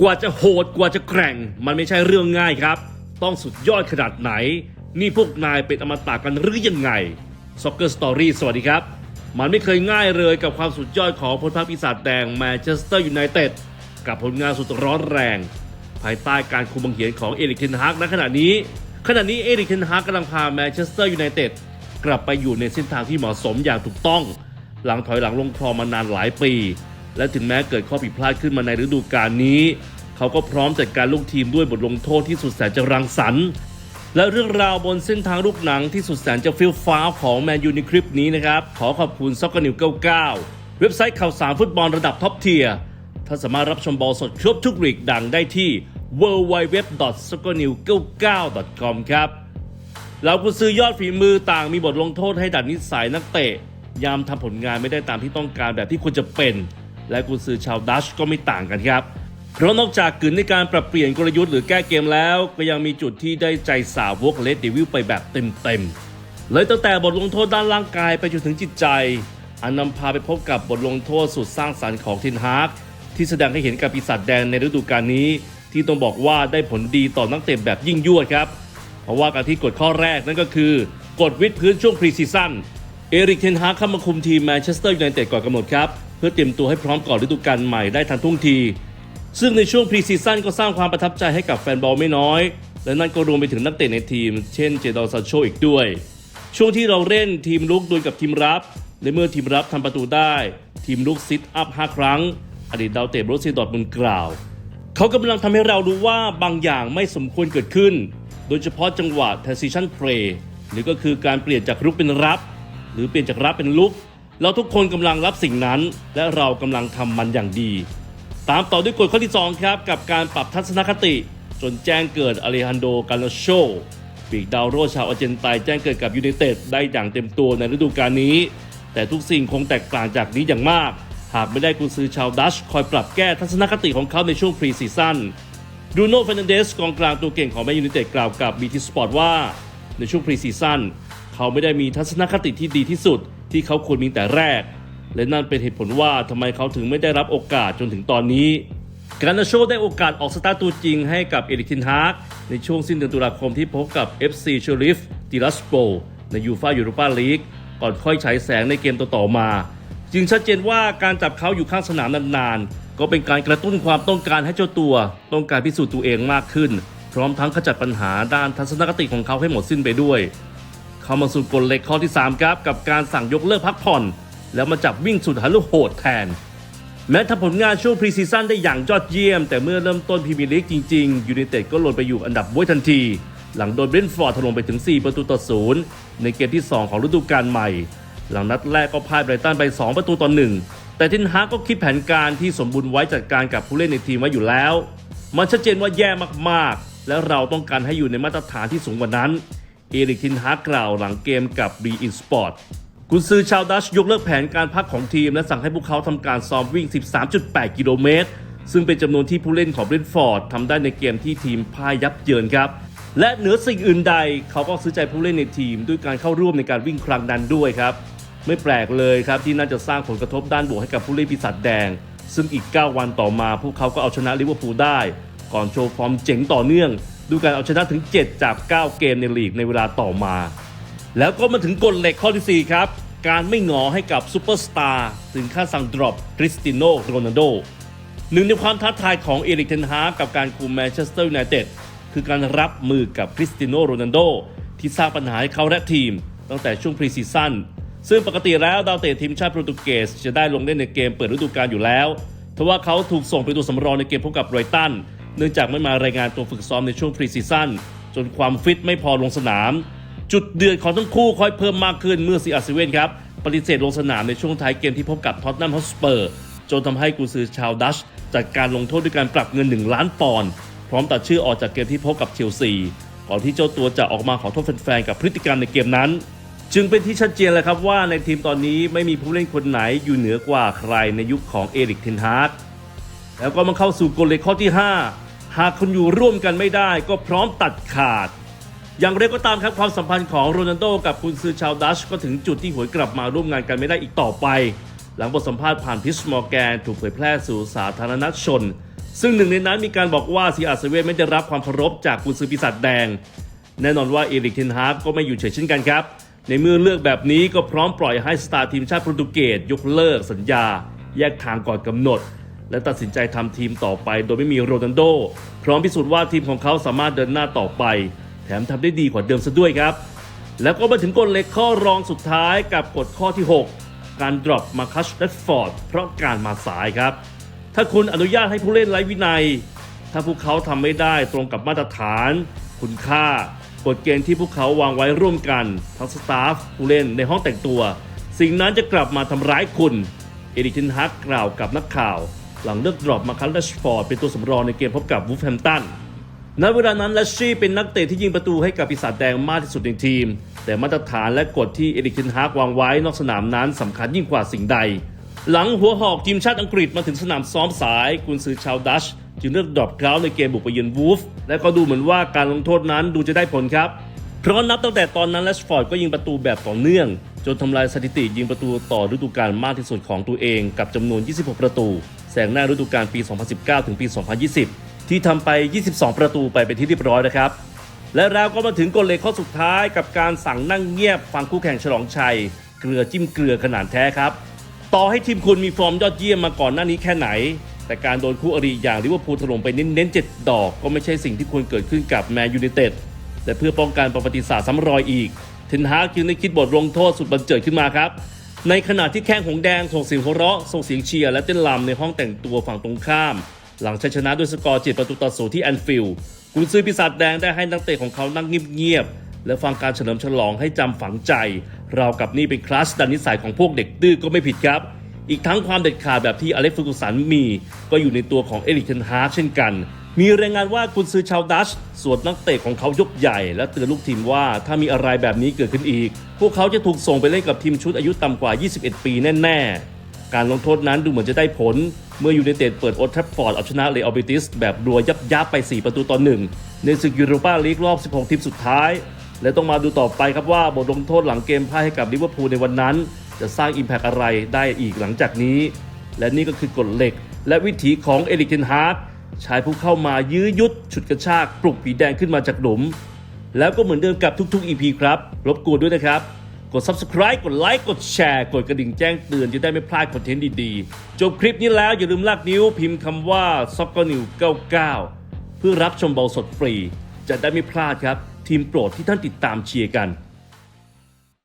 กว่าจะโหดกว่าจะแกร่ง มันไม่ใช่เรื่องง่ายครับ ต้องสุดยอดขนาดไหน นี่พวกนายเป็นอมตะกันหรือยังไง Soccer Story สวัสดีครับ มันไม่เคยง่ายเลยกับความสุดยอดของพลพรปีศาจแดงแมนเชสเตอร์ยูไนเต็ดกับผลงานสุดร้อนแรง ภายใต้การคุมบังเหียนของเอริกเทนฮากณขณะนี้ขณะนี้เอริกเทนฮากกำลังพาแมนเชสเตอร์ยูไนเต็ดกลับไปอยู่ในเส้นทางที่เหมาะสมอย่างถูกต้อง หลังถอยหลังลงคลองมานานหลายปี และถึงแม้เกิดข้อผิดพลาดขึ้นมาในฤดูกาลนี้ เขาก็พร้อมจัดการลูกทีมด้วยบทลงโทษที่สุดแสนจะรังสรรค์และเรื่องราวบนเส้นทางลูกหนังที่สุดแสนจะฟิลฟ้าของแมนยูในคลิปนี้นะครับ ขอขอบคุณซ็อกเกอร์นิว99 เว็บไซต์ข่าวสารฟุตบอลระดับท็อปเทียร์ท่านสามารถรับชมบอลสดครบทุกลีกดังได้ที่ w w w s o c c e r n e w 9 9 com ครับเรากุซื้อยอดฝีมือต่างมีบทลงโทษให้ดัดนิสัยนักเตะ ยามทำผลงานไม่ได้ตามที่ต้องการแบบที่ควรจะเป็น และกุญซื้อชาวดัชก็ไม่ต่างกันครับเพราะนอกจากกึนในการปรับเปลี่ยนกลยุทธ์หรือแก้เกมแล้ว ก็ยังมีจุดที่ได้ใจสาวกเลดเดวิลไปแบบเต็มๆเลยตั้งแต่บทลงโทษด้านร่างกายไปจนถึงจิตใจ อันนำพาไปพบกับบทลงโทษสุดสร้างสรรค์ของเทนฮาร์กที่แสดงให้เห็นกับปีศาจแดงในฤดูกาลนี้ ที่ต้องบอกว่าได้ผลดีต่อนักเตะแบบยิ่งยวดครับ เพราะว่าการที่กฎข้อแรกนั่นก็คือกฎวิดพื้นช่วงพรีซีซั่นเอริกเทนฮากเข้ามาคุมทีมแมนเชสเตอร์ยูไนเต็ดก่อนกำหนดครับ เพื่อเตรียมตัวให้พร้อมก่อนฤดูกาลใหม่ได้ทันท่วงที ซึ่งในช่วงพรีซีซั่นก็สร้างความประทับใจให้กับแฟนบอลไม่น้อย และนั่นก็รวมไปถึงนักเตะในทีม เช่นเจดอนซานโชอีกด้วย ช่วงที่เราเล่นทีมลุกดวลกับทีมรับ และเมื่อทีมรับทำประตูได้ ทีมลุกซิทอัพ5ครั้ง อดีตดาวเตะโรซีดอร์มุนกล่าว เขากำลังทำให้เรารู้ว่าบางอย่างไม่สมควรเกิดขึ้น โดยเฉพาะจังหวะ transition play หรือก็คือการเปลี่ยนจากรุกเป็นรับ หรือเปลี่ยนจากรับเป็นลุก เราทุกคนกำลังรับสิ่งนั้น และเรากำลังทำมันอย่างดี ตามต่อด้วยกฎข้อที่2ครับกับการปรับทัศนคติ จนแจ้งเกิดอเลฮันโดกาโนโชปีกดาวโรชาวอาร์เจนไตแจ้งเกิดกับยูไนเต็ดได้อย่างเต็มตัวในฤดูกาลนี้ แต่ทุกสิ่งคงแตกต่างจากนี้อย่างมาก หากไม่ได้กุนซือชาวดัชคอยปรับแก้ทัศนคติของเขาในช่วงพรีซีซั่นดูโน่เฟรนันเดสกองกลางตัวเก่งของแมนยูไนเต็ดกล่าวกับบีทีสปอร์ตว่า ในช่วงพรีซีซั่นเขาไม่ได้มีทัศนคติที่ดีที่สุด ที่เขาควรมีแต่แรก และนั่นเป็นเหตุผลว่าทำไมเขาถึงไม่ได้รับโอกาสจนถึงตอนนี้การนาโชได้โอกาสออกสตาร์ตัวจริงให้กับเอริกทินฮากในช่วงสิ้นเดือนตุลาคมที่พบกับ FC เชอริฟติรัสโปในยูฟายูโรปาลีกก่อนค่อยฉายแสงในเกมต่อๆมา จึงชัดเจนว่าการจับเขาอยู่ข้างสนามนานๆ ก็เป็นการกระตุ้นความต้องการให้เจ้าตัว ต้องการพิสูจน์ตัวเองมากขึ้น พร้อมทั้งขจัดปัญหาด้านทัศนคติของเขาให้หมดสิ้นไปด้วย เข้ามาสู่กฎเหล็กข้อที่ 3 ครับ กับการสั่งยกเลิกพักผ่อน แล้วมาจับวิ่งสุดหันลูกโหดแทน แม้ทำผลงานช่วงพรีซีซั่นได้อย่างยอดเยี่ยม แต่เมื่อเริ่มต้นพรีเมียร์ลีกจริงๆยูไนเต็ดก็หล่นไปอยู่อันดับบ้วยทันที หลังโดนเบรนฟอร์ดถล่มไปถึง 4 ประตูต่อศูนย์ในเกมที่ 2 ของฤดูกาลใหม่ หลังนัดแรกก็พ่ายไบรตันไป 2 ประตูต่อ1แต่ทินฮาก็คิดแผนการที่สมบูรณ์ไว้จัดการกับผู้เล่นในทีมไว้อยู่แล้ว มันชัดเจนว่าแย่มากๆ และเราต้องการให้อยู่ในมาตรฐานที่สูงกว่านั้น เอริกทินฮากกล่าวหลังเกมกับบีอินสปอร์ตกุนซือชาวดัชยกเลิกแผนการพักของทีม และสั่งให้พวกเขาทำการซ้อมวิ่ง 13.8 กิโลเมตร ซึ่งเป็นจำนวนที่ผู้เล่นของเบรนท์ฟอร์ดทำได้ในเกมที่ทีมพ่ายยับเยินครับ และเหนือสิ่งอื่นใด เขาก็ซื้อใจผู้เล่นในทีม ด้วยการเข้าร่วมในการวิ่งครั้งนั้นด้วยครับ ไม่แปลกเลยครับที่น่าจะสร้างผลกระทบด้านบวกให้กับผู้เล่นปีศาจแดง ซึ่งอีก 9 วันต่อมา พวกเขาก็เอาชนะลิเวอร์พูลได้ ก่อนโชว์ฟอร์มเจ๋งต่อเนื่อง ด้วยการเอาชนะถึง 7 จาก 9 เกมในลีกในเวลาต่อมา แล้วก็มาถึงกฎเหล็กข้อที่ 4 ครับ การไม่งอให้กับซูเปอร์สตาร์ถึงขั้นสั่งดรอปคริสติโนโรนัลโดหนึ่งในความท้าทายของเอริกเทนฮากกับการคุมแมนเชสเตอร์ยูไนเต็ดคือการรับมือกับคริสติโนโรนัลโดที่สร้างปัญหาให้เขาและทีม ตั้งแต่ช่วงพรีซีซั่นซึ่งปกติแล้วดาวเตะทีมชาติโปรตุเกสจะได้ลงเล่นในเกมเปิดฤดูกาลอยู่แล้วทว่าเขาถูกส่งไปตัวสำรองในเกมพบกับไรตัน เนื่องจากไม่มารายงานตัวฝึกซ้อมในช่วงพรีซีซั่นจนความฟิตไม่พอลงสนาม จุดเดือดของทั้งคู่ค่อยเพิ่มมากขึ้นเมื่อซีอาร์เซเว่นครับปฏิเสธลงสนามในช่วงท้ายเกมที่พบกับท็อตแนมฮอตสเปอร์จนทำให้กุซือชาวดัชจัดการลงโทษด้วยการปรับเงิน 1 ล้านปอนด์พร้อมตัดชื่อออกจากเกมที่พบกับเชลซีก่อนที่เจ้าตัวจะออกมาขอโทษแฟนๆกับพฤติกรรมในเกมนั้น จึงเป็นที่ชัดเจนเลยครับว่าในทีมตอนนี้ไม่มีผู้เล่นคนไหนอยู่เหนือกว่าใครในยุคของเอริกเทนฮากแล้วก็มาเข้าสู่กฎเล็กข้อที่ 5 หากคุณอยู่ร่วมกันไม่ได้ก็พร้อมตัดขาด อย่างไรก็ตามครับความสัมพันธ์ของโรนัลโดกับคุณซือชาวดัชก็ถึงจุดที่หวนกลับมาร่วมงานกันไม่ได้อีกต่อไป หลังบทสัมภาษณ์ผ่านพิชมอร์แกนถูกเผยแพร่สู่สาธารณชน ซึ่งหนึ่งในนั้นมีการบอกว่าซีอาร์เซเว่นไม่ได้รับความเคารพจากกุนซือปีศาจแดง แน่นอนว่าเอริกเทนฮากก็ไม่อยู่เฉยเช่นกันครับในเมื่อเลือกแบบนี้ก็พร้อมปล่อยให้สตาร์ทีมชาติโปรตุเกสยกเลิกสัญญา แยกทางก่อนกำหนด และตัดสินใจทำทีมต่อไปโดยไม่มีโรนัลโด พร้อมพิสูจน์ว่าทีมของเขาสามารถเดินหน้าต่อไป แถมทำได้ดีกว่าเดิมซะด้วยครับ แล้วก็มาถึงกฎเล็กข้อรองสุดท้ายกับกฎข้อที่ 6 การดรอปมาคัชเรดฟอร์ดเพราะการมาสายครับ ถ้าคุณอนุญาตให้ผู้เล่นไร้วินัย ถ้าพวกเขาทำไม่ได้ตรงกับมาตรฐาน คุณค่ากฎเกณฑ์ที่พวกเขาวางไว้ร่วมกันทั้งสตาฟผู้เล่นในห้องแต่งตัว สิ่งนั้นจะกลับมาทำร้ายคุณเอริกเทนฮักกล่าวกับนักข่าว หลังเลือกดรอปมาคัลเลชฟอร์ดเป็นตัวสำรองในเกมพบกับวูฟแฮมตันณเวลานั้นแลชชี่เป็นนักเตะที่ยิงประตูให้กับปีศาจแดงมากที่สุดในทีม แต่มาตรฐานและกฎที่เอริกเทนฮากวางไว้นอกสนามนั้นสำคัญยิ่งกว่าสิ่งใด หลังหัวหอกทีมชาติอังกฤษมาถึงสนามซ้อมสายกุนซือชาวดัชจึงเลือกดรอปเขาในเกมบุกไปเยือนวูฟและก็ดูเหมือนว่าการลงโทษนั้นดูจะได้ผลครับ เพราะนับตั้งแต่ตอนนั้นแลชฟอร์ดก็ยิงประตูแบบต่อเนื่อง จนทำลายสถิติยิงประตูต่อฤดูกาลมากที่สุดของตัวเองกับจำนวน 26 ประตู แซงหน้าฤดูกาลปี 2019 ถึงปี 2020 ที่ทำไป 22 ประตูไปเป็นที่เรียบร้อยนะครับ และแล้วก็มาถึงกฎเล็กข้อสุดท้ายกับการสั่งนั่งเงียบฟังคู่แข่งฉลองชัย เกลือจิ้มเกลือขนาดแท้ครับ ต่อให้ทีมคุณมีฟอร์มยอดเยี่ยมมาก่อนหน้านี้แค่ไหน แต่การโดนคู่อริอย่างลิเวอร์พูลถล่มไปเน้นๆ7ดอกก็ไม่ใช่สิ่งที่ควรเกิดขึ้นกับแมนยูไนเต็ดแต่เพื่อป้องกันประวัติศาสตร์ซ้ำรอยอีกเทนฮากจึงได้คิดบทลงโทษสุดบันเจิดขึ้นมาครับ ในขณะที่แข้งหงแดงส่งเสียงหัวเราะส่งเสียงเชียร์และเต้นรำในห้องแต่งตัวฝั่งตรงข้าม หลังชัยชนะด้วยสกอร์7ประตูต่อศูนย์ที่แอนฟิลด์กุนซือปีศาจแดงได้ให้นักเตะของเขานั่งเงียบๆและฟังการเฉลิมฉลองให้จำฝังใจราวกับนี่เป็นคลาสดันนิสัยของพวกเด็กดื้อก็ไม่ผิดครับ อีกทั้งความเด็ดขาดแบบที่อเล็กซ์ฟูกุสันมี ก็อยู่ในตัวของเอริกเทนฮากเช่นกัน มีรายงานว่ากุนซือชาวดัชสวดนักเตะของเขายกใหญ่ และเตือนลูกทีมว่าถ้ามีอะไรแบบนี้เกิดขึ้นอีก พวกเขาจะถูกส่งไปเล่นกับทีมชุดอายุต่ำกว่า 21 ปีแน่ๆ การลงโทษนั้นดูเหมือนจะได้ผล เมื่อยูไนเต็ดเปิดโอทรัฟฟอร์ดเอาชนะเลออบิติสแบบรัวยับยับไป 4 ประตูต่อหนึ่งในศึกยูโรปาลีกรอบ 16 ทีมสุดท้าย และต้องมาดูต่อไปครับว่าบทลงโทษหลังเกมพ่ายให้กับลิเวอร์พูลในวันนั้น จะสร้างอิมแพกอะไรได้อีกหลังจากนี้ และนี่ก็คือกฎเหล็ก และวิถีของเอริกเทนฮาก ชายผู้เข้ามายื้อยุดฉุดกระชากปลุกผีแดงขึ้นมาจากหลุม แล้วก็เหมือนเดิมกับทุกๆ EP ครับ รบกวนด้วยนะครับ กด subscribe กดไลค์กดแชร์กดกระดิ่งแจ้งเตือนจะได้ไม่พลาดคอนเทนต์ดีๆ จบคลิปนี้แล้วอย่าลืมลากนิ้วพิมพ์คำว่า s o c c e r New 99 เพื่อรับชมบอลสดฟรี จะได้ไม่พลาดครับ ทีมโปรดที่ท่านติดตามเชียร์กัน